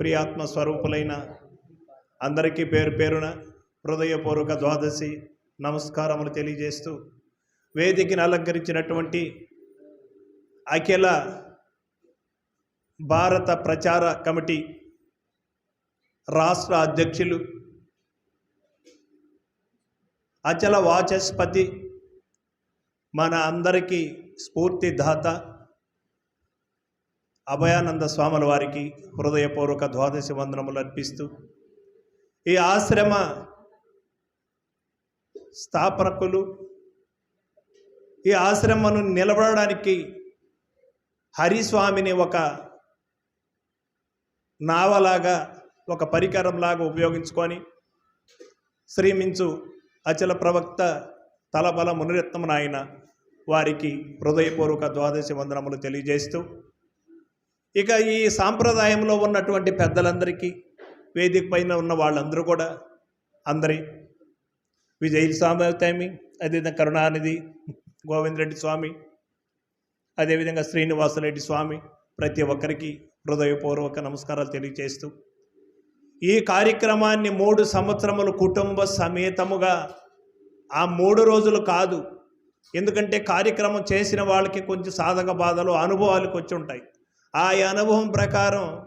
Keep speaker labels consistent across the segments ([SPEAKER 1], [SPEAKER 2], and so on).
[SPEAKER 1] ప్రియాత్మ స్వరూపులైన అందరికీ పేరు పేరున హృదయపూర్వక ద్వాదశి నమస్కారములు తెలియజేస్తూ వేదికను అలంకరించినటువంటి అఖిల భారత ప్రచార కమిటీ రాష్ట్ర అధ్యక్షులు అచల వాచస్పతి మన అందరికీ స్ఫూర్తిదాత అభయానంద స్వాముల వారికి హృదయపూర్వక ద్వాదశి వందనములు అర్పిస్తూ ఈ ఆశ్రమ స్థాపనకులు ఈ ఆశ్రమను నిలబడడానికి హరిస్వామిని ఒక నావలాగా ఒక పరికరంలాగా ఉపయోగించుకొని శ్రీమించు అచల ప్రవక్త తలబల మునిరత్నం నాయన వారికి హృదయపూర్వక ద్వాదశి వందనములు తెలియజేస్తూ ఇక ఈ సాంప్రదాయంలో ఉన్నటువంటి పెద్దలందరికీ వేదిక పైన ఉన్న వాళ్ళందరూ కూడా అందరి విజయ్ స్వామి అదేవిధంగా కరుణానిధి గోవిందరెడ్డి స్వామి అదేవిధంగా శ్రీనివాసరెడ్డి స్వామి ప్రతి ఒక్కరికి హృదయపూర్వక నమస్కారాలు తెలియజేస్తూ ఈ కార్యక్రమాన్ని మూడు సంవత్సరములు కుటుంబ సమేతముగా ఆ మూడు రోజులు కాదు ఎందుకంటే కార్యక్రమం చేసిన వాళ్ళకి కొంచెం సాధక బాధలు అనుభవాలకు వచ్చి ఉంటాయి. ఆ అనుభవం ప్రకారం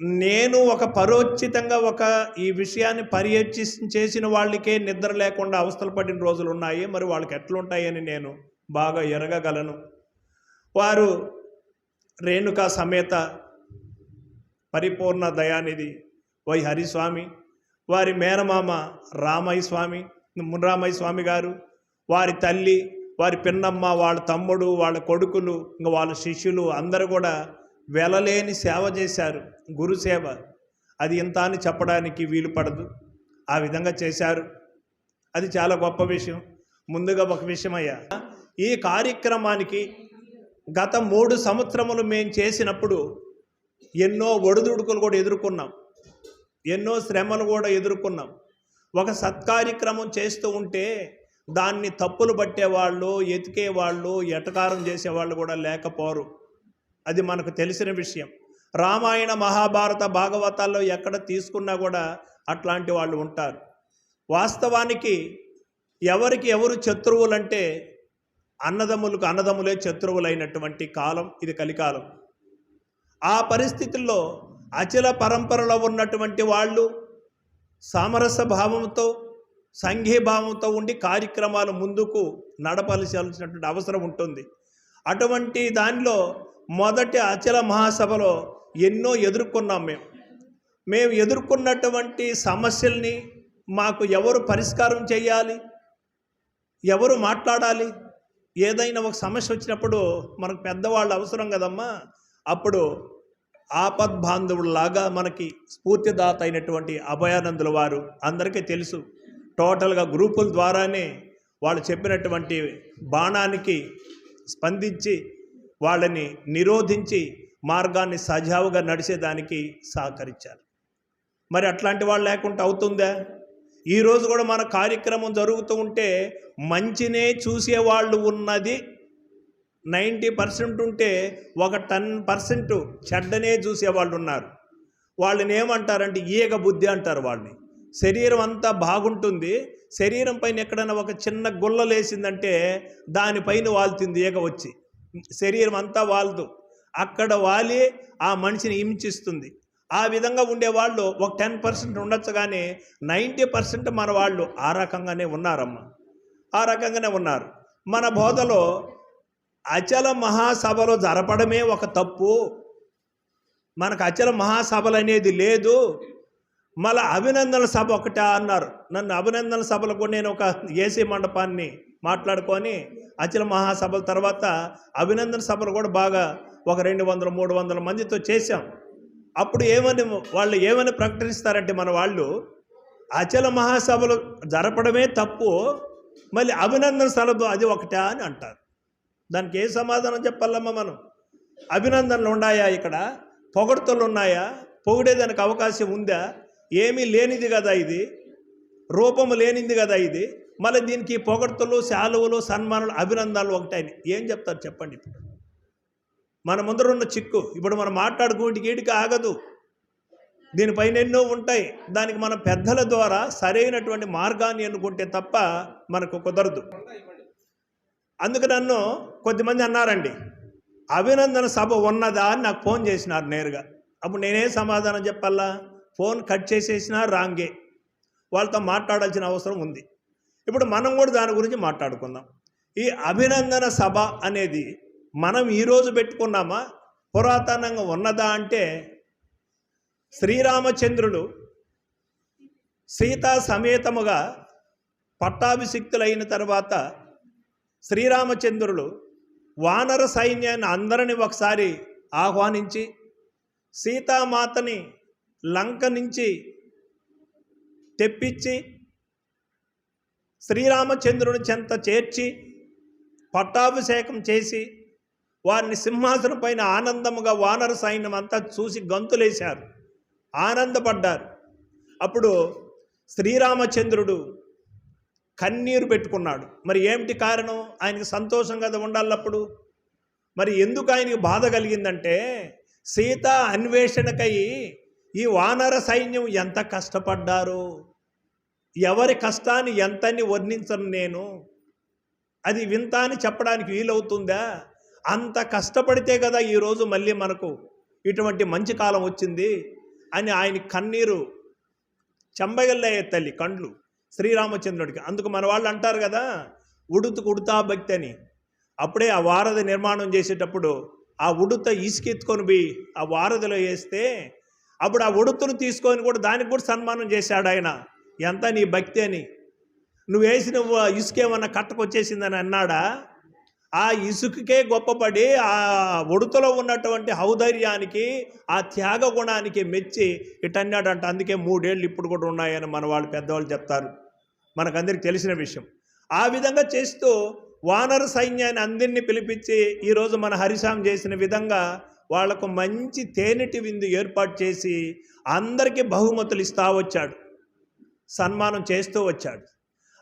[SPEAKER 1] నేను ఒక పరోచితంగా ఒక ఈ విషయాన్ని పర్యచి చేసిన వాళ్ళకే నిద్ర లేకుండా అవస్థలు పడిన రోజులు ఉన్నాయి. మరి వాళ్ళకి ఎట్లుంటాయని నేను బాగా ఎరగగలను. వారు రేణుకా సమేత పరిపూర్ణ దయానిధి వై హరిస్వామి వారి మేనమామ రామయ్య స్వామి మున్రామయ్య స్వామి గారు వారి తల్లి వారి పిన్నమ్మ వాళ్ళ తమ్ముడు వాళ్ళ కొడుకులు ఇంకా వాళ్ళ శిష్యులు అందరూ కూడా వెలలేని సేవ చేశారు. గురు సేవ. అది ఇంత అని చెప్పడానికి వీలు పడదు. ఆ విధంగా చేశారు. అది చాలా గొప్ప విషయం. ముందుగా ఒక విషయం అయ్యా. ఈ కార్యక్రమానికి గత మూడు సంవత్సరములు మేము చేసినప్పుడు ఎన్నో ఒడిదుడుకులు కూడా ఎదుర్కొన్నాం. ఎన్నో శ్రమలు కూడా ఎదుర్కొన్నాం. ఒక సత్కార్యక్రమం చేస్తూ ఉంటే దాన్ని తప్పులు పట్టేవాళ్ళు ఎతికేవాళ్ళు ఎటకారం చేసేవాళ్ళు కూడా లేకపోరు. అది మనకు తెలిసిన విషయం. రామాయణ మహాభారత భాగవతాల్లో ఎక్కడ తీసుకున్నా కూడా అట్లాంటి వాళ్ళు ఉంటారు. వాస్తవానికి ఎవరికి ఎవరు శత్రువులంటే అన్నదమ్ములకు అన్నదమ్ములే శత్రువులైనటువంటి కాలం ఇది కలికాలం. ఆ పరిస్థితుల్లో అచల పరంపరలో ఉన్నటువంటి వాళ్ళు సామరస్య భావంతో సంఘీభావంతో ఉండి కార్యక్రమాలు ముందుకు నడపలసినటువంటి అవసరం ఉంటుంది. అటువంటి దానిలో మొదటి అచల మహాసభలో ఎన్నో ఎదుర్కొన్నాం మేము. మేము ఎదుర్కొన్నటువంటి సమస్యల్ని మాకు ఎవరు పరిష్కారం చేయాలి? ఎవరు మాట్లాడాలి? ఏదైనా ఒక సమస్య వచ్చినప్పుడు మనకు పెద్దవాళ్ళు అవసరం కదమ్మా. అప్పుడు ఆపద్బాంధవులాగా మనకి స్ఫూర్తిదాత అయినటువంటి అభయానందుల వారు అందరికీ తెలుసు. టోటల్గా గ్రూపుల ద్వారానే వాళ్ళు చెప్పినటువంటి బాణానికి స్పందించి వాళ్ళని నిరోధించి మార్గాన్ని సజావుగా నడిచేదానికి సహకరించారు. మరి అట్లాంటి వాళ్ళు లేకుండా అవుతుందా? ఈరోజు కూడా మన కార్యక్రమం జరుగుతూ ఉంటే మంచినే చూసేవాళ్ళు ఉన్నది నైంటీ పర్సెంట్ ఉంటే ఒక టెన్ పర్సెంట్ చెడ్డనే చూసేవాళ్ళు ఉన్నారు. వాళ్ళని ఏమంటారంటే ఈగ బుద్ధి అంటారు వాళ్ళని. శరీరం అంతా బాగుంటుంది. శరీరం పైన ఎక్కడైనా ఒక చిన్న గుల్ల లేసిందంటే దానిపైన వాలుతుంది ఈగ వచ్చి. శరీరం అంతా వాలదు. అక్కడ వాలి ఆ మనిషిని హింసిస్తుంది. ఆ విధంగా ఉండేవాళ్ళు ఒక టెన్ పర్సెంట్ ఉండొచ్చు కానీ నైంటీ పర్సెంట్ మన వాళ్ళు ఆ రకంగానే ఉన్నారమ్మా. ఆ రకంగానే ఉన్నారు. మన బోధలో అచల మహాసభలో జరపడమే ఒక తప్పు. మనకు అచల మహాసభలు అనేది లేదు. మళ్ళీ అభినందన సభ ఒకటా అన్నారు. నన్ను అభినందన సభలో కూడా నేను ఒక ఏసీ మండపాన్ని మాట్లాడుకొని అచల మహాసభల తర్వాత అభినందన సభలు కూడా బాగా ఒక రెండు వందల మూడు వందల మందితో చేశాం. అప్పుడు ఏమని వాళ్ళు ఏమని ప్రకటిస్తారంటే మన వాళ్ళు అచల మహాసభలు జరపడమే తప్పు మళ్ళీ అభినందన సభలు అది ఒకటా అని అంటారు. దానికి ఏ సమాధానం చెప్పాలమ్మా మనం? అభినందనలు ఉన్నాయా ఇక్కడ? పొగడ్తలు ఉన్నాయా? పొగిడేదానికి అవకాశం ఉందా? ఏమీ లేనిది కదా ఇది. రూపము లేనిది కదా ఇది. మళ్ళీ దీనికి పొగడ్తలు శాలువలు సన్మానాలు అభినందనలు ఒకటాయి ఏం చెప్తారు చెప్పండి ఇప్పుడు. మన ముందర ఉన్న చిక్కు. ఇప్పుడు మనం మాట్లాడుకోటికి ఏటికి ఆగదు. దీనిపైన ఎన్నో ఉంటాయి. దానికి మన పెద్దల ద్వారా సరైనటువంటి మార్గాన్ని ఎన్నుకుంటే తప్ప మనకు కుదరదు. అందుకు నన్ను కొద్దిమంది అన్నారండి. అభినందన సభ ఉన్నదా అని నాకు ఫోన్ చేసినారు నేరుగా. అప్పుడు నేనే సమాధానం చెప్పాలా? ఫోన్ కట్ చేసేసినా రాంగే. వాళ్ళతో మాట్లాడాల్సిన అవసరం ఉంది. ఇప్పుడు మనం కూడా దాని గురించి మాట్లాడుకుందాం. ఈ అభినందన సభ అనేది మనం ఈరోజు పెట్టుకున్నామా? పురాతనంగా ఉన్నదా అంటే శ్రీరామచంద్రులు సీతా సమేతముగా పట్టాభిషిక్తులైన తర్వాత శ్రీరామచంద్రులు వానర సైన్యాన్ని అందరిని ఒకసారి ఆహ్వానించి సీతామాతని లంక నుంచి తెప్పించి శ్రీరామచంద్రుని చెంత చేర్చి పట్టాభిషేకం చేసి వారిని సింహాసనం పైన ఆనందముగా వానర సైన్యం అంతా చూసి గంతులేశారు. ఆనందపడ్డారు. అప్పుడు శ్రీరామచంద్రుడు కన్నీరు పెట్టుకున్నాడు. మరి ఏమిటి కారణం? ఆయనకి సంతోషం కదా ఉండాలప్పుడు? మరి ఎందుకు ఆయనకి బాధ కలిగిందంటే సీత అన్వేషణకై ఈ వానర సైన్యం ఎంత కష్టపడ్డారు? ఎవరి కష్టాన్ని ఎంతని వర్ణించను నేను? అది వింత అని చెప్పడానికి వీలవుతుందా? అంత కష్టపడితే కదా ఈరోజు మళ్ళీ మనకు ఇటువంటి మంచి కాలం వచ్చింది అని ఆయన కన్నీరు చెంబగల్లయ్యే తల్లి కండ్లు శ్రీరామచంద్రుడికి. అందుకు మన వాళ్ళు అంటారు కదా ఉడుతుకు ఉడుతా భక్తి అని. అప్పుడే ఆ వారధి నిర్మాణం చేసేటప్పుడు ఆ ఉడుత ఇసుకెత్తుకొని పోయి ఆ వారధిలో వేస్తే అప్పుడు ఆ ఉడుతును తీసుకొని కూడా దానికి కూడా సన్మానం చేశాడు ఆయన. ఎంత నీ భక్తి అని? నువ్వు వేసిన ఇసుకేమన్నా కట్టకొచ్చేసిందని అన్నాడా? ఆ ఇసుకకే గొప్పపడి ఆ ఉడుతలో ఉన్నటువంటి హౌధైర్యానికి ఆ త్యాగ గుణానికి మెచ్చి ఇటన్నాడంట. అందుకే మూడేళ్ళు ఇప్పుడు కూడా ఉన్నాయని మన వాళ్ళు పెద్దవాళ్ళు చెప్తారు. మనకందరికి తెలిసిన విషయం. ఆ విధంగా చేస్తూ వానర సైన్యాన్ని అందరినీ పిలిపించి ఈరోజు మన హరిశాం చేసిన విధంగా వాళ్ళకు మంచి తేనెటి విందు ఏర్పాటు చేసి అందరికీ బహుమతులు ఇస్తా వచ్చాడు. సన్మానం చేస్తూ వచ్చాడు.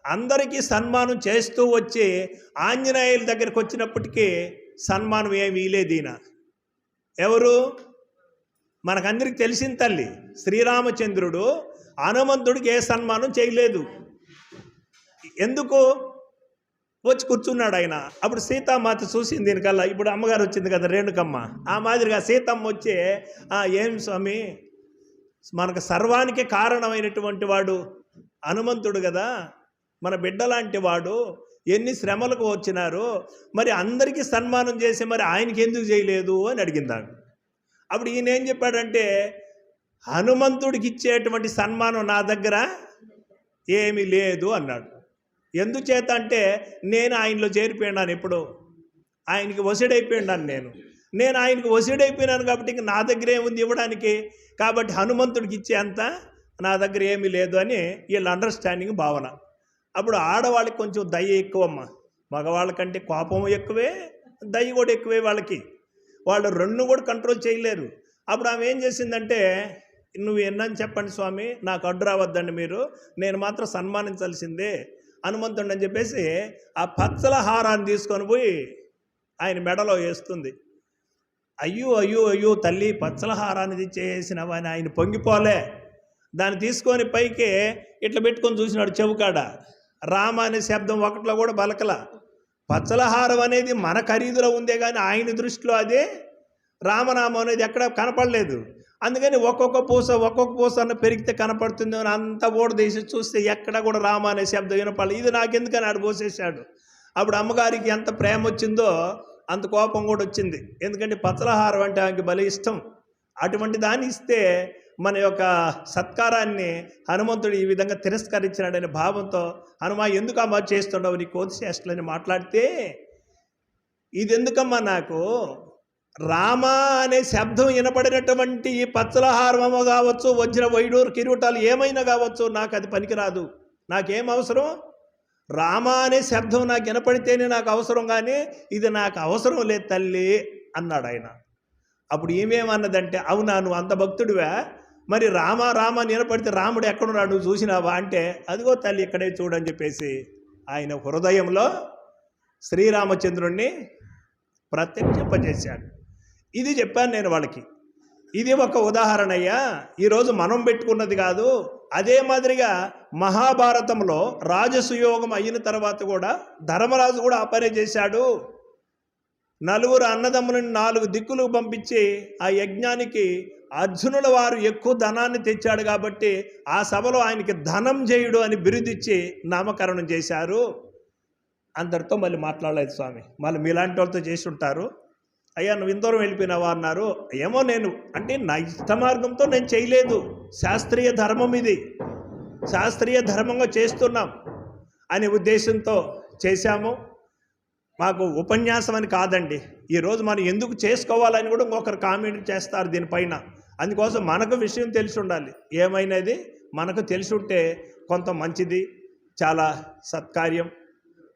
[SPEAKER 1] అందరికీ సన్మానం చేస్తూ వచ్చి ఆంజనేయుల దగ్గరికి వచ్చినప్పటికీ సన్మానం ఏమి ఇలేదు ఈయన. ఎవరు? మనకందరికి తెలిసిన తల్లి శ్రీరామచంద్రుడు హనుమంతుడికి ఏ సన్మానం చేయలేదు. ఎందుకు? వచ్చి కూర్చున్నాడు ఆయన. అప్పుడు సీతామాత చూసింది దీనికల్లా. ఇప్పుడు అమ్మగారు వచ్చింది కదా రేణుకమ్మ. ఆ మాదిరిగా సీతమ్మ వచ్చి ఏం స్వామి? మనకు సర్వానికి కారణమైనటువంటి వాడు హనుమంతుడు కదా. మన బిడ్డలాంటి వాడు. ఎన్ని శ్రమలకు వచ్చినారు. మరి అందరికీ సన్మానం చేసి మరి ఆయనకి ఎందుకు చేయలేదు? అని అడిగిందాడు అప్పుడు ఈయన ఏం చెప్పాడంటే హనుమంతుడికి ఇచ్చేటువంటి సన్మానం నా దగ్గర ఏమీ లేదు అన్నాడు. ఎందుచేత అంటే నేను ఆయనలో చేరిపోయినాను ఎప్పుడు. ఆయనకి వసిడైపోయినాను నేను. నేను ఆయనకి వసిడైపోయినాను కాబట్టి ఇంక నా దగ్గర ఏముంది ఇవ్వడానికి? కాబట్టి హనుమంతుడికి ఇచ్చేంత నా దగ్గర ఏమీ లేదు అని వీళ్ళ అండర్స్టాండింగ్ భావన. అప్పుడు ఆడవాళ్ళకి కొంచెం దయ ఎక్కువమ్మ. మగవాళ్ళకంటే కోపం ఎక్కువే దయ కూడా ఎక్కువే వాళ్ళకి. వాళ్ళు రెండు కూడా కంట్రోల్ చేయలేరు. అప్పుడు ఆమె ఏం చేసిందంటే నువ్వు ఎన్నని చెప్పండి స్వామి నాకు అడ్డు రావద్దండి మీరు. నేను మాత్రం సన్మానించాల్సిందే. హనుమంతుడు అని చెప్పేసి ఆ పచ్చల హారాన్ని తీసుకొని పోయి ఆయన మెడలో వేస్తుంది. అయ్యో అయ్యో అయ్యో తల్లి పచ్చల హారాన్ని తెచ్చేసినవని అని ఆయన పొంగిపోలే. దాన్ని తీసుకొని పైకి ఇట్లా పెట్టుకొని చూసినాడు చెవుకాడ. రామ అనే శబ్దం ఒకటిలో కూడా బలకల. పచ్చలహారం అనేది మన ఖరీదులో ఉందే కానీ ఆయన దృష్టిలో అదే. రామనామం అనేది ఎక్కడ కనపడలేదు. అందుకని ఒక్కొక్క పూస ఒక్కొక్క పూస అన్న పెరిగితే కనపడుతుంది అని అంత ఓడ తీసి చూస్తే ఎక్కడ కూడా రామ అనే శబ్దం వినపడాలి ఇది నాకెందుకని ఆడు పోసేసాడు అప్పుడు అమ్మగారికి ఎంత ప్రేమ వచ్చిందో అంత కోపం కూడా వచ్చింది. ఎందుకంటే పచ్చలహారం అంటే ఆమెకి భలే ఇష్టం. అటువంటి దాన్ని ఇస్తే మన యొక్క సత్కారాన్ని హనుమంతుడు ఈ విధంగా తిరస్కరించినాడనే భావంతో హనుమా ఎందుకు అమ్మ చేస్తుండవు? నీ కోతి చేష్టలని మాట్లాడితే? ఇది ఎందుకమ్మా నాకు? రామ అనే శబ్దం వినపడినటువంటి ఈ పచ్చలహారము కావచ్చు వజ్ర వైడూరు కిరీటాలు ఏమైనా కావచ్చు నాకు అది పనికిరాదు. నాకేం అవసరం? రామ అనే శబ్దం నాకు వినపడితేనే నాకు అవసరం కానీ ఇది నాకు అవసరం లేదు తల్లి అన్నాడు ఆయన. అప్పుడు ఏమేమన్నదంటే అవునా నువ్వు అంత భక్తుడివా? మరి రామ రామ అని వినపడితే రాముడు ఎక్కడున్నాడు నువ్వు చూసినావా అంటే అదిగో తల్లి ఇక్కడే చూడని చెప్పేసి ఆయన హృదయంలో శ్రీరామచంద్రుణ్ణి ప్రత్యక్షింపజేశాడు ఇది చెప్పాను నేను వాళ్ళకి. ఇది ఒక ఉదాహరణ అయ్యా ఈరోజు మనం పెట్టుకున్నది కాదు అదే మాదిరిగా మహాభారతంలో రాజసుయోగం అయిన తర్వాత కూడా ధర్మరాజు కూడా ఆ పనే చేశాడు. నలుగురు అన్నదమ్ములను నాలుగు దిక్కులు పంపించి ఆ యజ్ఞానికి అర్జునుల వారు ఎక్కువ ధనాన్ని తెచ్చాడు కాబట్టి ఆ సభలో ఆయనకి ధనం చేయుడు అని బిరుదిచ్చి నామకరణం చేశారు. అందరితో మళ్ళీ మాట్లాడలేదు స్వామి. మళ్ళీ మీలాంటి వాళ్ళతో చేసి ఉంటారు. అయ్యా నువ్వు ఇందూరం వెళ్ళిపోయినావా అన్నారు. ఏమో నేను అంటే నా ఇష్ట మార్గంతో నేను చేయలేదు. శాస్త్రీయ ధర్మం ఇది. శాస్త్రీయ ధర్మంగా చేస్తున్నాం అనే ఉద్దేశంతో చేశాము. మాకు ఉపన్యాసం అని కాదండి. ఈరోజు మనం ఎందుకు చేసుకోవాలని కూడా ఇంకొకరు కామెంట్ చేస్తారు దీనిపైన. అందుకోసం మనకు విషయం తెలిసి ఉండాలి. ఏమైనది? మనకు తెలిసి ఉంటే కొంత మంచిది. చాలా సత్కార్యం.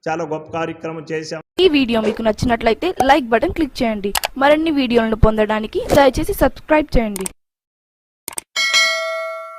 [SPEAKER 1] చాలా గొప్ప కార్యక్రమం చేశాం.
[SPEAKER 2] ఈ వీడియో మీకు నచ్చినట్లయితే లైక్ బటన్ క్లిక్ చేయండి. మరిన్ని వీడియోలను పొందడానికి దయచేసి సబ్స్క్రైబ్ చేయండి.